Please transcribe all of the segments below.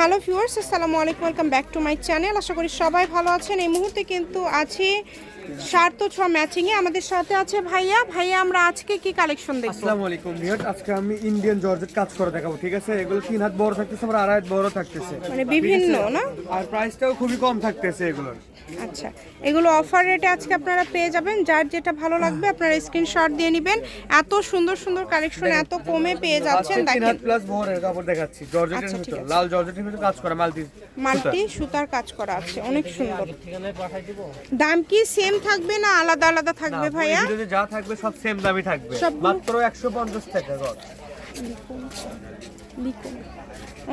Hello viewers আসসালামু আলাইকুম welcome back to my channel. আশা করি সবাই ভালো আছেন। এই মুহূর্তে কিন্তু আছি সার্থ ছোঁয়া ম্যাচিংয়ে। আমাদের সাথে আছে ভাইয়া। ভাইয়া আমরা আজকে কি কালেকশন দেখব? আসসালামু আলাইকুম ভিউয়ার আজকে আমি ইন্ডিয়ান জর্জেট কাজ করে দেখাবো ঠিক আছে? এগুলো তিন হাত বড় থাকতেছে আমার আড়াই হাত বড় থাকতেছে। মানে বিভিন্ন না? আর প্রাইসটাও খুবই কম থাকতেছে এগুলোর। আচ্ছা এগুলো অফার রেটে আজকে আপনারা পেয়ে যাবেন। যার যেটা ভালো লাগবে আপনারা স্ক্রিনশট দিয়ে নেবেন। এত সুন্দর সুন্দর কালেকশন এত কমে পেয়ে যাচ্ছেন দেখেন। প্লাস বহরের কাপড় দেখাচ্ছি জর্জেটের আচ্ছা, লাল জর্জেটের কাজ করা মাল্টি মাল্টি সুতার কাজ করা আছে অনেক সুন্দর। দাম কি সেম থাকবে না আলাদা আলাদা থাকবে ভাইয়া? যা থাকবে সব সেম দামই থাকবে। মাত্র 150 টাকা গজ।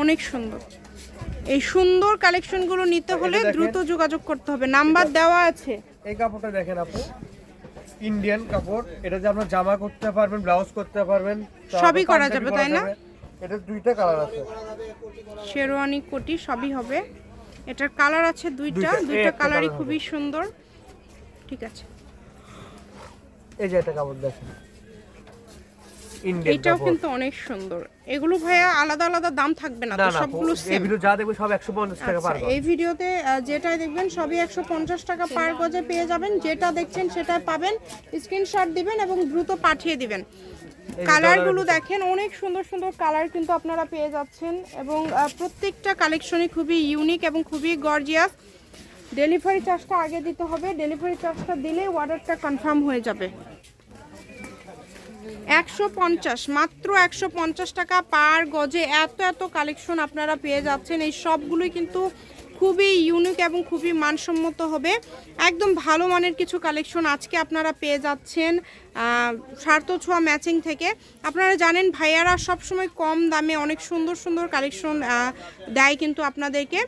অনেক সুন্দর। এই সুন্দর কালেকশনগুলো নিতে হলে দ্রুত যোগাযোগ করতে হবে। নাম্বার দেওয়া আছে। এই কাপড়টা দেখেন আপু। ইন্ডিয়ান কাপড়। এটা যে আপনার জামা করতে পারবেন ব্লাউজ করতে পারবেন সবই করা যাবে, তাই না? এটা দুইটা কালার আছে। শেরওয়ানি কোটি সবই হবে। এটার কালার আছে দুইটা দুইটা, কালারই খুবই সুন্দর। ঠিক আছে। এই যে একটা কাপড় দেখেন। এটাও কিন্তু অনেক সুন্দর। এগুলো ভাইয়া আলাদা আলাদা দাম থাকবে না তো সবগুলো এই সেম ভিডিও যা দেখবে সব 150 টাকা পার আচ্ছা, এই ভিডিওতে যেটাই দেখবেন সবই একশো পঞ্চাশ টাকা পার গজে পেয়ে যাবেন। যেটা দেখছেন সেটা পাবেন। স্ক্রিনশট দিবেন এবং দ্রুত পাঠিয়ে দিবেন। কালারগুলো দেখেন অনেক সুন্দর সুন্দর কালার কিন্তু আপনারা পেয়ে যাচ্ছেন এবং প্রত্যেকটা কালেকশনই খুবই ইউনিক এবং খুবই গর্জিয়াস ডেলিভারি চার্জটা আগে দিতে হবে ডেলিভারি চার্জটা দিলে অর্ডারটা কনফার্ম হয়ে যাবে। একশো পঞ্চাশ মাত্র একশো পঞ্চাশ টাকা পার গজে এত এত কালেকশন আপনারা পেয়ে যাচ্ছেন। এই সবগুলোই কিন্তু খুবই ইউনিক এবং খুবই মানসম্মত হবে। একদম ভালো মানের কিছু কালেকশন আজকে আপনারা পেয়ে যাচ্ছেন স্বার্থ ছোঁয়া ম্যাচিং থেকে। আপনারা জানেন, ভাইয়ারা সবসময় কম দামে অনেক সুন্দর সুন্দর কালেকশন দেয় কিন্তু আপনাদেরকে।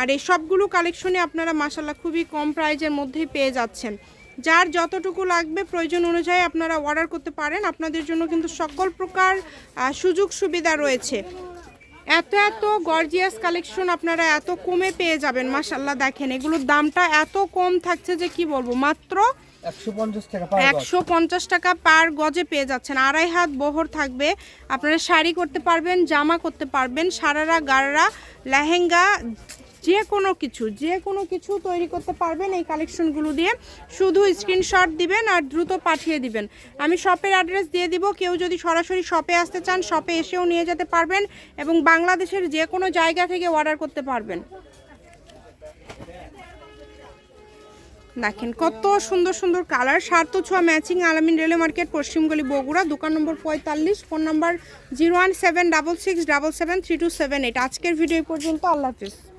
আর এই সবগুলো কালেকশনে আপনারা মাসাল্লাহ খুবই কম প্রাইজের মধ্যেই পেয়ে যাচ্ছেন। যার যতটুকু লাগবে প্রয়োজন অনুযায়ী আপনারা অর্ডার করতে পারেন। আপনাদের জন্য কিন্তু সকল প্রকার সুযোগ সুবিধা রয়েছে। এত এত গর্জিয়াস কালেকশন আপনারা এত কমে পেয়ে যাবেন মাসাল্লাহ দেখেন। এগুলোর দামটা এত কম থাকছে যে কি বলব মাত্র 150 টাকা পার গজ। একশো পঞ্চাশ টাকা পার গজে পেয়ে যাচ্ছেন। আড়াই হাত বহর থাকবে। আপনারা শাড়ি করতে পারবেন জামা করতে পারবেন সারারা গারারা লেহেঙ্গা যে কোনো কিছু, যে কোনো কিছু তৈরি করতে পারবেন এই কালেকশনগুলো দিয়ে। শুধু স্ক্রিনশট দিবেন আর দ্রুত পাঠিয়ে দিবেন। আমি শপের অ্যাড্রেস দিয়ে দিব। কেউ যদি সরাসরি শপে আসতে চান শপে এসেও নিয়ে যেতে পারবেন এবং বাংলাদেশের যে কোনো জায়গা থেকে অর্ডার করতে পারবেন। দেখেন কত সুন্দর সুন্দর কালার সার্থ ছোঁয়া ম্যাচিং আলামিন রেলওয়ে মার্কেট পশ্চিমগলি বগুড়া, দোকান নম্বর পঁয়তাল্লিশ phone number zero one seven double six double seven three two seven eight আজকের ভিডিও পর্যন্ত। আল্লাহ হাফিজ।